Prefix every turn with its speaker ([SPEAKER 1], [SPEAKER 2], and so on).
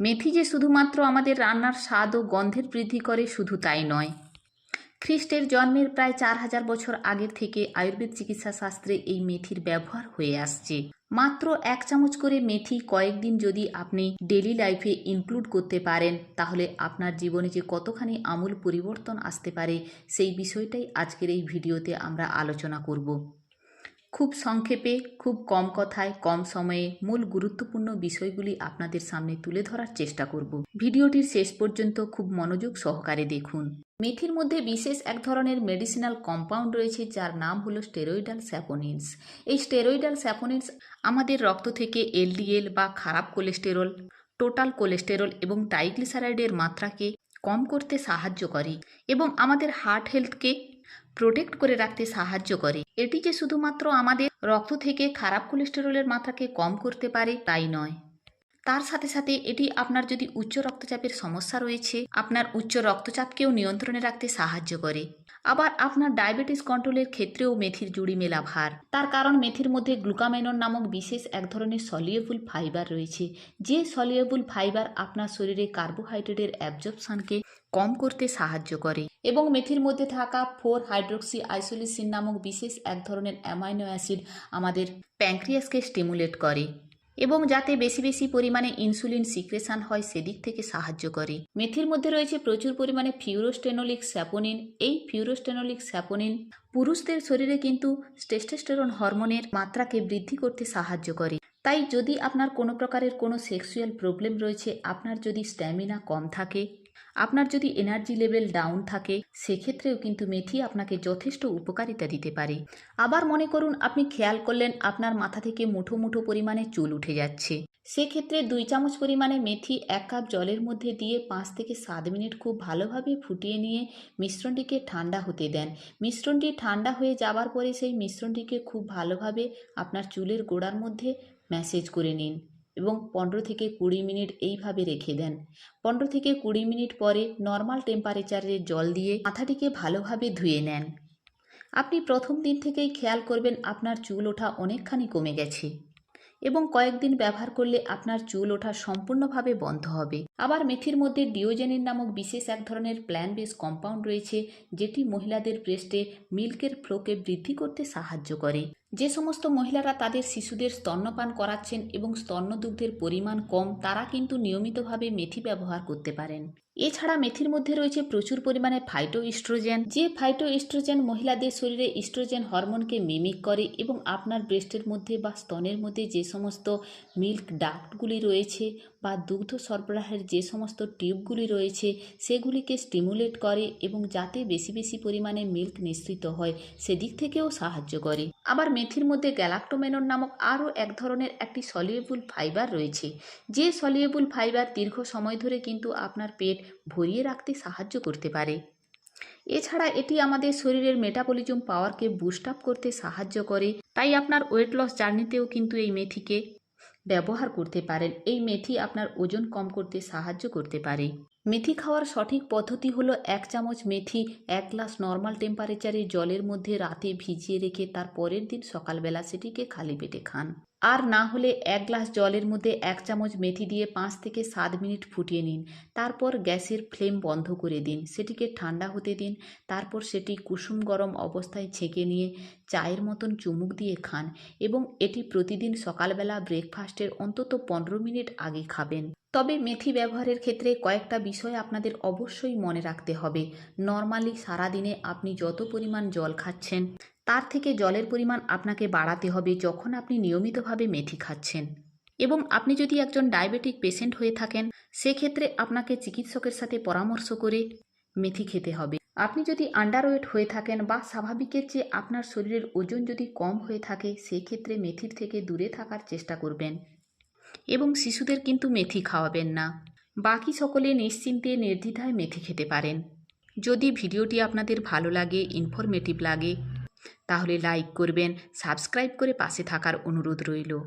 [SPEAKER 1] মেথি যে শুধুমাত্র আমাদের রান্নার স্বাদ ও গন্ধের বৃদ্ধি করে, শুধু তাই নয়। খ্রিস্টের জন্মের প্রায় চার হাজার বছর আগের থেকে আয়ুর্বেদ চিকিৎসা শাস্ত্রে এই মেথির ব্যবহার হয়ে আসছে। মাত্র এক চামচ করে মেথি কয়েকদিন যদি আপনি ডেলি লাইফে ইনক্লুড করতে পারেন, তাহলে আপনার জীবনে যে কতখানি আমূল পরিবর্তন আসতে পারে, সেই বিষয়টাই আজকের এই ভিডিওতে আমরা আলোচনা করব। খুব সংক্ষেপে, খুব কম কথায়, কম সময়ে মূল গুরুত্বপূর্ণ বিষয়গুলি আপনাদের সামনে তুলে ধরার চেষ্টা করব। ভিডিওটির শেষ পর্যন্ত খুব মনোযোগ সহকারে দেখুন। মেথির মধ্যে বিশেষ এক ধরনের মেডিসিনাল কম্পাউন্ড রয়েছে যার নাম হলো স্টেরয়েডাল স্যাপোনিনস। এই স্টেরয়েডাল স্যাপোনিনস আমাদের রক্ত থেকে এলডিএল বা খারাপ কোলেস্টেরল, টোটাল কোলেস্টেরল এবং ট্রাইগ্লিসারাইডের মাত্রাকে কম করতে সাহায্য করে এবং আমাদের হার্ট হেলথকে প্রোটেক্ট করে রাখতে সাহায্য করে। এটি যে শুধুমাত্র আমাদের রক্ত থেকে খারাপ কোলেস্টেরলের মাত্রাকে কম করতে পারে, তাই নয়। তার সাথে সাথে এটি আপনার যদি উচ্চ রক্তচাপের সমস্যা রয়েছে, আপনার উচ্চ রক্তচাপকেও নিয়ন্ত্রণে রাখতে সাহায্য করে। আবার আপনার ডায়াবেটিস কন্ট্রোলের ক্ষেত্রেও মেথির জুড়ি মেলা ভার। তার কারণ মেথির মধ্যে গ্লুকামেনন নামক বিশেষ এক ধরনের সলিয়েবল ফাইবার রয়েছে, যে সলিয়েবল ফাইবার আপনার শরীরে কার্বোহাইড্রেটের অ্যাবজর্পশনকে কম করতে সাহায্য করে এবং মেথির মধ্যে থাকা ফোর হাইড্রোক্সি আইসোলিসিন নামক বিশেষ এক ধরনের অ্যামাইনো অ্যাসিড আমাদের প্যাঙ্ক্রিয়াসকে স্টিমুলেট করে। এবং যাতে বেশি বেশি পরিমাণে ইনসুলিন সিক্রেশন হয় সেদিক থেকে সাহায্য করে। মেথির মধ্যে রয়েছে প্রচুর পরিমাণে ফিউরোস্টেনোলিক স্যাপোনিন। এই ফিউরোস্টেনোলিক স্যাপোনিন পুরুষদের শরীরে কিন্তু টেস্টোস্টেরন হরমোনের মাত্রাকে বৃদ্ধি করতে সাহায্য করে। তাই যদি আপনার কোনো প্রকারের কোনো সেক্সুয়াল প্রবলেম রয়েছে, আপনার যদি স্ট্যামিনা কম থাকে, আপনার যদি এনার্জি লেভেল ডাউন থাকে, সেক্ষেত্রেও কিন্তু মেথি আপনাকে যথেষ্ট উপকারিতা দিতে পারে। আবার মনে করুন, আপনি খেয়াল করলেন আপনার মাথা থেকে মুঠো মুঠো পরিমাণে চুল উঠে যাচ্ছে। সেক্ষেত্রে দুই চামচ পরিমাণে মেথি এক কাপ জলের মধ্যে দিয়ে পাঁচ থেকে সাত মিনিট খুব ভালোভাবে ফুটিয়ে নিয়ে মিশ্রণটিকে ঠান্ডা হতে দেন। মিশ্রণটি ঠান্ডা হয়ে যাবার পরে সেই মিশ্রণটিকে খুব ভালোভাবে আপনার চুলের গোড়ার মধ্যে ম্যাসেজ করে নিন এবং পনেরো থেকে কুড়ি মিনিট এইভাবে রেখে দেন। পনেরো থেকে কুড়ি মিনিট পরে নর্মাল টেম্পারেচারে জল দিয়ে মাথাটিকে ভালোভাবে ধুয়ে নেন। আপনি প্রথম দিন থেকেই খেয়াল করবেন আপনার চুল ওঠা অনেকখানি কমে গেছে। এবং কয়েকদিন ব্যবহার করলে আপনার চুল ওঠা সম্পূর্ণভাবে বন্ধ হবে। আবার মেথির মধ্যে ডিওজেনিন নামক বিশেষ এক ধরনের প্ল্যান বেস কম্পাউন্ড রয়েছে, যেটি মহিলাদের ব্রেস্টে মিল্কের ফ্লোকে বৃদ্ধি করতে সাহায্য করে। যে সমস্ত মহিলারা তাদের শিশুদের স্তন্যপান করাচ্ছেন এবং স্তন্যদুগ্ধের পরিমাণ কম, তারা কিন্তু নিয়মিতভাবে মেথি ব্যবহার করতে পারেন। এছাড়া মেথির মধ্যে রয়েছে প্রচুর পরিমাণে ফাইটো ইস্ট্রোজেন যে ফাইটো ইস্ট্রোজেন মহিলাদের শরীরে ইস্ট্রোজেন হরমোনকে মিমিক করে এবং আপনার ব্রেস্টের মধ্যে বা স্তনের মধ্যে যে সমস্ত মিল্ক ডাক্টগুলি রয়েছে বা দুগ্ধ সরবরাহের যে সমস্ত টিউবগুলি রয়েছে, সেগুলিকে স্টিমুলেট করে এবং যাতে বেশি বেশি পরিমাণে মিল্ক নিঃসৃত হয়, সেদিক থেকেও সাহায্য করে। আবার মেথির মধ্যে গ্যালাক্টোমেনন নামক আরও এক ধরনের একটি সলিউবল ফাইবার রয়েছে। যে সলিউবল ফাইবার দীর্ঘ সময় ধরে কিন্তু আপনার পেট ভরিয়ে রাখতে সাহায্য করতে পারে। এছাড়া এটি আমাদের শরীরের মেটাবলিজম পাওয়ারকে বুস্ট আপ করতে সাহায্য করে। তাই আপনার ওয়েট লস জার্নিতেও কিন্তু এই মেথিকে ব্যবহার করতে পারেন। এই মেথি আপনার ওজন কম করতে সাহায্য করতে পারে। মেথি খাওয়ার সঠিক পদ্ধতি হলো এক চামচ মেথি, এক গ্লাস নর্মাল টেম্পারেচারে জলের মধ্যে রাতে ভিজিয়ে রেখে তার পরের দিন সকালবেলা সেটিকে খালি পেটে খান। আর না হলে এক গ্লাস জলের মধ্যে এক চামচ মেথি দিয়ে পাঁচ থেকে সাত মিনিট ফুটিয়ে নিন। তারপর গ্যাসের ফ্লেম বন্ধ করে দিন। সেটিকে ঠান্ডা হতে দিন। তারপর সেটি কুসুম গরম অবস্থায় ছেঁকে নিয়ে চায়ের মতন চুমুক দিয়ে খান এবং এটি প্রতিদিন সকালবেলা ব্রেকফাস্টের অন্তত পনেরো মিনিট আগে খাবেন। তবে মেথি ব্যবহারের ক্ষেত্রে কয়েকটা বিষয় আপনাদের অবশ্যই মনে রাখতে হবে। নর্মালি সারাদিনে আপনি যত পরিমাণ জল খাচ্ছেন, তার থেকে জলের পরিমাণ আপনাকে বাড়াতে হবে যখন আপনি নিয়মিতভাবে মেথি খাচ্ছেন। এবং আপনি যদি একজন ডায়াবেটিক পেশেন্ট হয়ে থাকেন, সেক্ষেত্রে আপনাকে চিকিৎসকের সাথে পরামর্শ করে মেথি খেতে হবে। আপনি যদি আন্ডারওয়েট হয়ে থাকেন বা স্বাভাবিকের চেয়ে আপনার শরীরের ওজন যদি কম হয়ে থাকে, সেক্ষেত্রে মেথির থেকে দূরে থাকার চেষ্টা করবেন। এবং শিশুদের কিন্তু মেথি খাওয়াবেন না। বাকি সকলে নিশ্চিন্তে নির্দ্বিধায় মেথি খেতে পারেন। যদি ভিডিওটি আপনাদের ভালো লাগে ইনফরমেটিভ লাগে, তাহলে লাইক করবেন সাবস্ক্রাইব করে পাশে থাকার অনুরোধ রইল।